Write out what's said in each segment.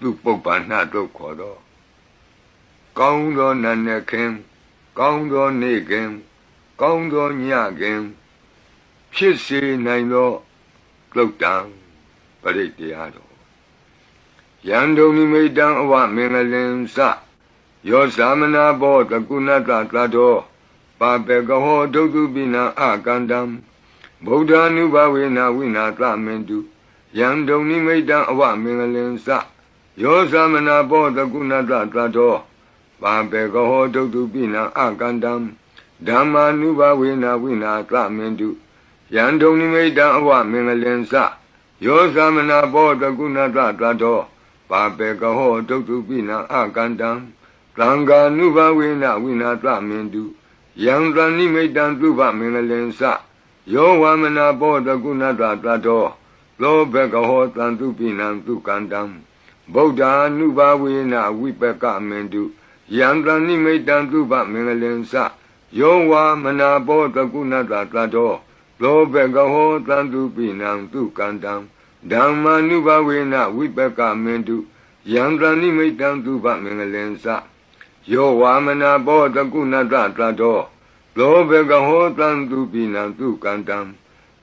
သူပုပ္ပန္နတို့ခေါ်တော့ကောင်းသောနတ်နဲ့ခင်ကောင်းသောနေ့ခင်ကောင်းသောညခင်ဖြစ်စေနိုင်သောလုတ်တံပရိတရားတော်ယံဒုံနိမိတံအဝမင်္ဂလင်စယောသမနာဘောတကုဏတသတ္တောပါပေကဟောဒုက္ခပိနံအကန္တံဗုဒ္ဓ ानु ဘဝေနဝိနာသမင်တုယံဒုံနိမိတံအဝမင်္ဂလင်စ ယောသမနာဘောတကုဏတသတ္တောပါပေကဟောဒုက္ခပိနံအကန္တံဓမ္မာနုဘဝေနဝိနာသမင်တုယံဒုံနိမိတံအဝမင်္ဂလင်စယောသမနာဘောတကုဏတသတ္တောပါပေကဟောဒုက္ခပိနံအကန္တံသံဃာနုဘဝေနဝိနာသမင်တုယံတဏိမိတံသုဘမင်္ဂလင်စယောဝမနာဘောတကုဏတတတောလောဘကဟောတံသူပိနံသူကန္တံ ဗုဒ္ဓ ानु ဘဝေနဝိပကမင်တုယံတဏိမိတံသုဘမင်္ဂလင်စယောဝမနာဘောတကုဏတတတောလောဘကဟောတံသူပိနံသူကန္တံဓမ္မာနုဘဝေနဝိပကမင်တုယံတဏိမိတံသုဘမင်္ဂလင်စယောဝါမနာဘောတကုဏတတတောလောဘကဟောတံသူပိနံသူကန္တံ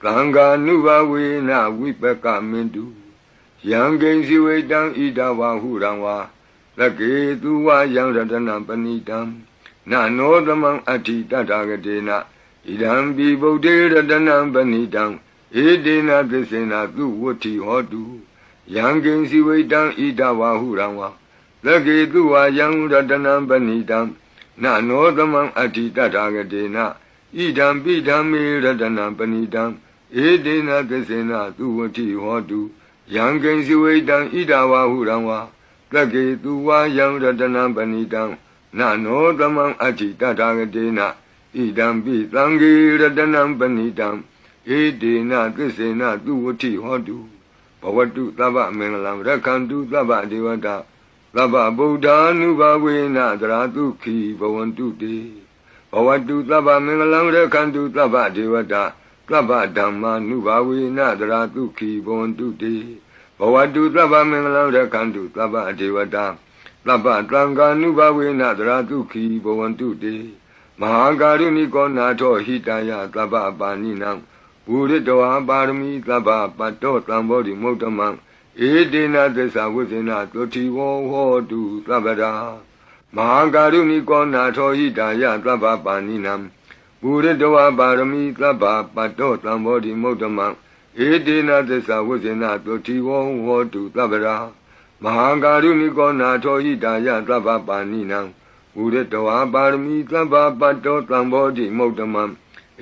သံဃာနုဘဝေနဝိပကမင်တု ယံကိဉ္စီဝေတံဣဒဝါဟုရံဝါလကေသူဝယံရတနံပဏိတံနနောသမံအဋ္ဌိတတဂတေနဣဒံပိဗုဒ္ဓေရတနံပဏိတံဧတေနသစ္စေနသူဝတ္ထိဟောတုယံကိဉ္စီဝေတံဣဒဝါဟုရံဝါလကေသူဝယံရတနံပဏိတံနနောသမံအဋ္ဌိတထာဂတေနဣဒံပိဓမ္မေရတနံပဏိတံဧတေနသစ္စေနသူဝတိဟောတု ယံကိဉ္စီဝိတံဣဒဝါဟုရံဝါတက္ကေသူဝါယံရတနံပဏိတံနနောသမံအဋ္ဌိတထာဂတေနဣဒံပိသံဃေရတနံပဏိတံဧတေနသစ္စေနသူဝတိဟောတုဘဝတုသဗ္ဗမင်္ဂလံရက္ခန္တုသဗ္ဗဒေဝတာသဗ္ဗဗုဒ္ဓ ानु ဘဝေနသရတုခိဘဝန္တုတေဘဝတုသဗ္ဗမင်္ဂလံရခန္တုသဗ္ဗဒေဝတာ သဗ္ဗဓမ္မာနုဘဝေနသရတုခိဘဝန္တုတေဘဝတုသဗ္ဗမင်္ဂလံရခန္တုသဗ္ဗဒေဝတာသဗ္ဗတံဃာနုဘဝေနသရတုခိဘဝန္တုတေမဟာကာရုဏိကောနာထောဟိတယသဗ္ဗပါဏိနံဘူရိတောပါရမီသဗ္ဗပတ္တောတံဘောဓိမုဒ္ဓမံဧတေနသစ္စာဝိဇ္ဇနာသုတိဝောဟောတုသဗ္ဗရာမဟာကာရုဏိကောနာထောဟိတာယသဗ္ဗပါဏိနံ ဘူရတဝပါရမီသဗ္ဗပတ္တောသံဘောဓိမုဒ္ဓမံဧတေနသစ္စာဝိဇ္ဇနာသုတိဝောဟောတုသဗ္ဗရာမဟာကာရုဏိကောနာထောဟိတာယသဗ္ဗပါဏိနံဘူရတဝပါရမီသဗ္ဗပတ္တောသံဘောဓိမုဒ္ဓမံ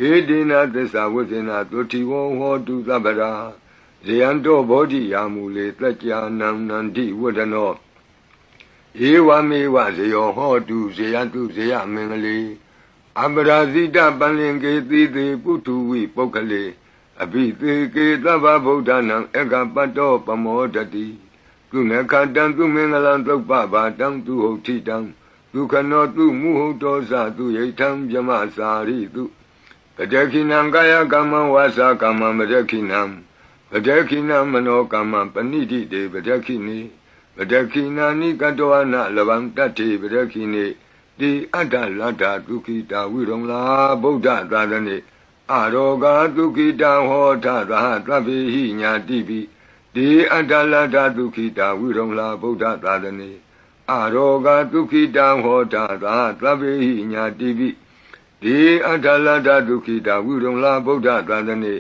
ဧတေနသစ္စာဝိဇ္ဇနာသုတိဝောဟောတုသဗ္ဗရာဇယံတောဘောဓိယာမူလေတကြာနံနန္တိဝဒနောဧဝမေဝဇယောဟောတုဇယတုဇယမင်္ဂလေ အပရာဇိတပန္လင်ကေတိတိပုထုဝိပုဂ္ဂလေအဘိသေကေသဗ္ဗဗုဒ္ဓနံအကပတ္တောပမောတတိသူနခတံသူမင်္ဂလံသုပ္ပဘာတံသူဟုတ်တိတံဒုခနောသူမုဟုတ်တောသသူယိထံပြမစာရိသူတတခိနံကာယကမ္မဝါစာကမ္မမတခိနံဗဒခိနမနောကမ္မပဏိတိတေဗဒခိနိဗဒခိနာနိကတောနလဗံတတ္တိဗဒခိနိ တိအတ္တလတ္တဒုခိတာဝိရုံလာဗုဒ္ဓသာသနေအရောဂဒုခိတဟောထသဟသဗ္ဗေဟိညာတိပိတိအတ္တလတ္တဒုခိတာဝိရုံလာဗုဒ္ဓသာသနေအရောဂဒုခိတဟောထသဟသဗ္ဗေဟိညာတိပိတိအတ္တလတ္တဒုခိတာဝိရုံလာဗုဒ္ဓသာသနေ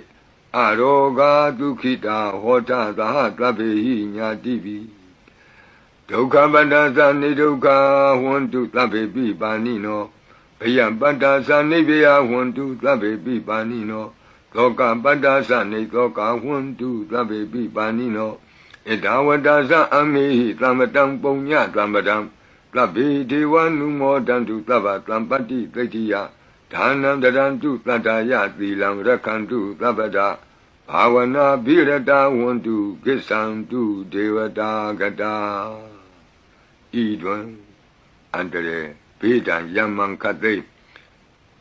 အရောဂာဒုခိတာဟောတသဟသဗ္ဗေဟိညာတိပိ ဒုက္ခပတ္တသနိဒုက္ခဝန္တုသဗ္ဗေပိပါဏိနောဘယပတ္တသနိဗ္ဗယဝန္တုသဗ္ဗေပိပါဏိနောသောကပတ္တသနိသောကဝန္တုသဗ္ဗေပိပါဏိနောဣဒဝတ္တသအမေဟိသမ္ပတံပုံညသမ္ပတံသဗ္ဗေဒေဝနုမောတံတုသဗ္ဗသံပတ္တိသိတိယဒါနံတရံတုတတ္တယသီလံရက္ခန္တုသဗ္ဗဒဘာဝနာဘိရတဝန္တုကိစ္ဆံတုဒေဝတာကတာ ဤတွင်အန္တရေဘေးတံယမံခသိ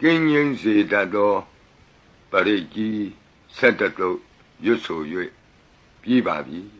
ကင်းငင်းစေတတ်သောပရိကြီးဆက်တတုရွတ်ဆို၍ပြီးပါပြီ